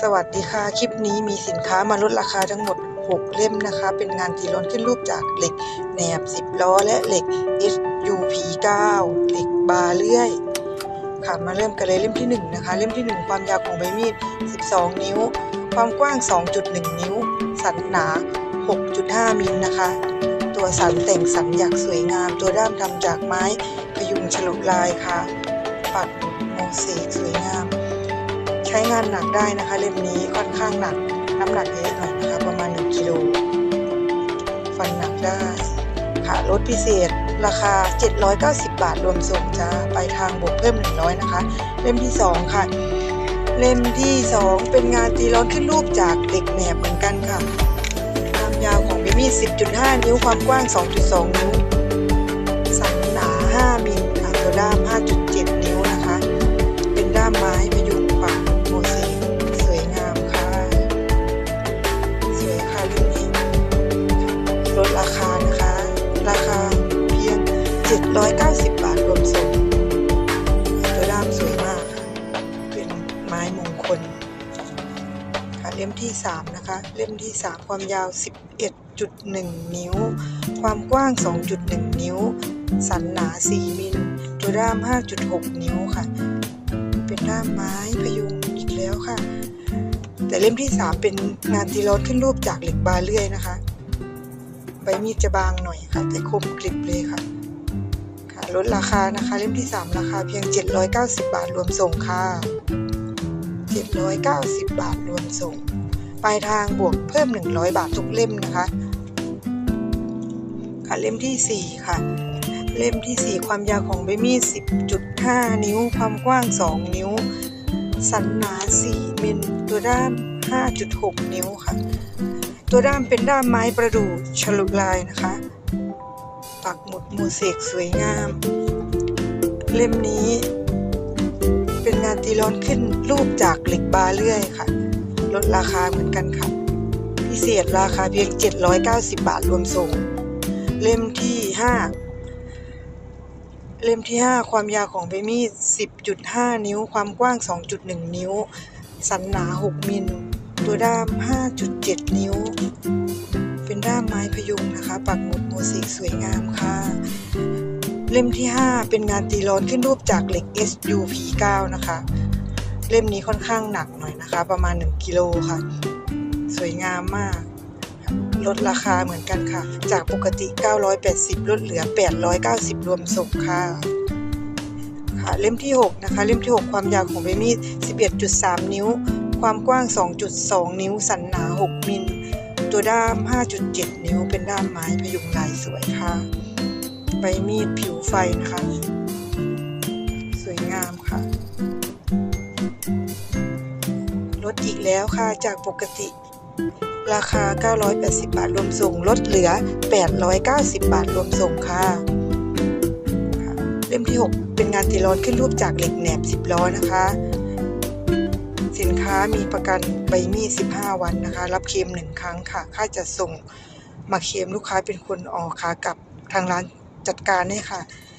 สวัสดีค่ะ คลิปนี้มีสินค้ามาลดราคาทั้งหมด 6 เล่มนะคะ เป็นงานตีล้นขึ้นรูปจากเหล็กแหนบ 10 ล้อ และเหล็ก SUP9 เหล็กบาเลื่อย ค่ะ มาเริ่มกันเลยเล่มที่ 1 นะคะ เล่มที่ 1 ความยาวของใบมีด 12 นิ้ว ความกว้าง 2.1 นิ้ว สันหนา 6.5 มิลนะคะ ตัวสันแต่งสันอยากสวยงาม ตัวด้ามทำจากไม้พยุงฉลุลายค่ะ ปักโมเสกสวยงาม ช้งานหนักได้นะคะ เล่มนี้ค่อนข้างหนัก น้ำหนักเยอะหน่อยนะคะ ประมาณ 1กิโลฟันหนักได้ค่ะลดพิเศษราคา 790 บาทรวมส่งจ้าไปทางบวกเพิ่ม 100 นะคะ เล่มที่ 2 ค่ะ เล่มที่ 2 เป็นงานตีร้อนขึ้นรูปจากเหล็กแหนบเหมือนกันค่ะความยาวของเบมี่10.5 นิ้วความกว้าง 2.2 นิ้ว 790 บาทรวมส่งตัวด้ามสวยมากค่ะเป็นไม้มงคลค่ะเล่มที่ 3 นะคะ เล่มที่ 3 ความยาว 11.1 นิ้ว ความกว้าง 2.1 นิ้ว สันหนา 4 มิลตัวด้าม 5.6 นิ้วค่ะ เป็นด้ามไม้พยุงอีกแล้วค่ะ แต่เล่มที่ 3 เป็นงานตีร้อนขึ้นรูปจากเหล็กบาเลื่อยนะคะ ใบมีดจะบางหน่อยค่ะ แต่คมกริบเลยค่ะ ลดราคานะคะ เล่มที่ 3 ราคาเพียง 790 บาทรวมส่งค่ะ 790 บาทรวมส่ง ปลายทางบวกเพิ่ม 100 บาททุกเล่มนะคะ ค่ะเล่มที่ 4 ค่ะ เล่มที่ 4 ความยาวของใบมีด10.5 นิ้ว ความกว้าง 2 นิ้ว สันหนา 4 มิลตัวด้าม 5.6 นิ้วค่ะ ตัวด้ามเป็นด้ามไม้ประดู่ฉลุลายนะคะ ปักหมุดโมเสกสวยงาม เล่มนี้ เป็นงานตีร้อนขึ้นรูปจากเหล็กบาเลื่อยค่ะ ลดราคาเหมือนกันค่ะ พิเศษราคาเพียง 790 บาทรวมส่ง เล่มที่ 5 เล่มที่ 5 ความยาวของใบมีด10.5 นิ้ว ความกว้าง 2.1 นิ้ว สันหนา 6 มิล ตัวด้าม 5.7 นิ้ว เป็นด้ามไม้พยุงนะคะ ปักหมุดโมเสกสวยงามค่ะ เล่มที่ 5 เป็นงานตีร้อนขึ้นรูปจากเหล็ก SUP9 นะคะ เล่มนี้ค่อนข้างหนักหน่อยนะคะ ประมาณ 1กิโลค่ะ สวยงามมาก ลดราคาเหมือนกันค่ะ จากปกติ 980 ลดเหลือ 890 รวมส่งค่ะค่ะเล่มที่ 6 นะคะ เล่มที่ 6 ความยาวของใบมีด 11.3 นิ้ว ความกว้าง 2.2 นิ้ว สันหนา 6 มิล ตัวด้าม 5.7 นิ้วเป็นด้ามไม้พยุงลายสวยค่ะ ใบมีดผิวไฟนะคะ สวยงามค่ะ ลดอีกแล้วค่ะจากปกติ ราคา 980 บาทรวมส่ง ลดเหลือ 890 บาทรวมส่งค่ะเล่มที่ 6 เป็นงานตีร้อนขึ้นรูปจากเหล็กแหนบ 10 ล้อนะคะ สินค้ามีประกันใบมีด15 วันนะคะ รับเคลม1ครั้งค่ะ ค่าจัดส่งมาเคลมลูกค้าเป็นคนออกค่ะกับทางร้านจัดการให้ค่ะ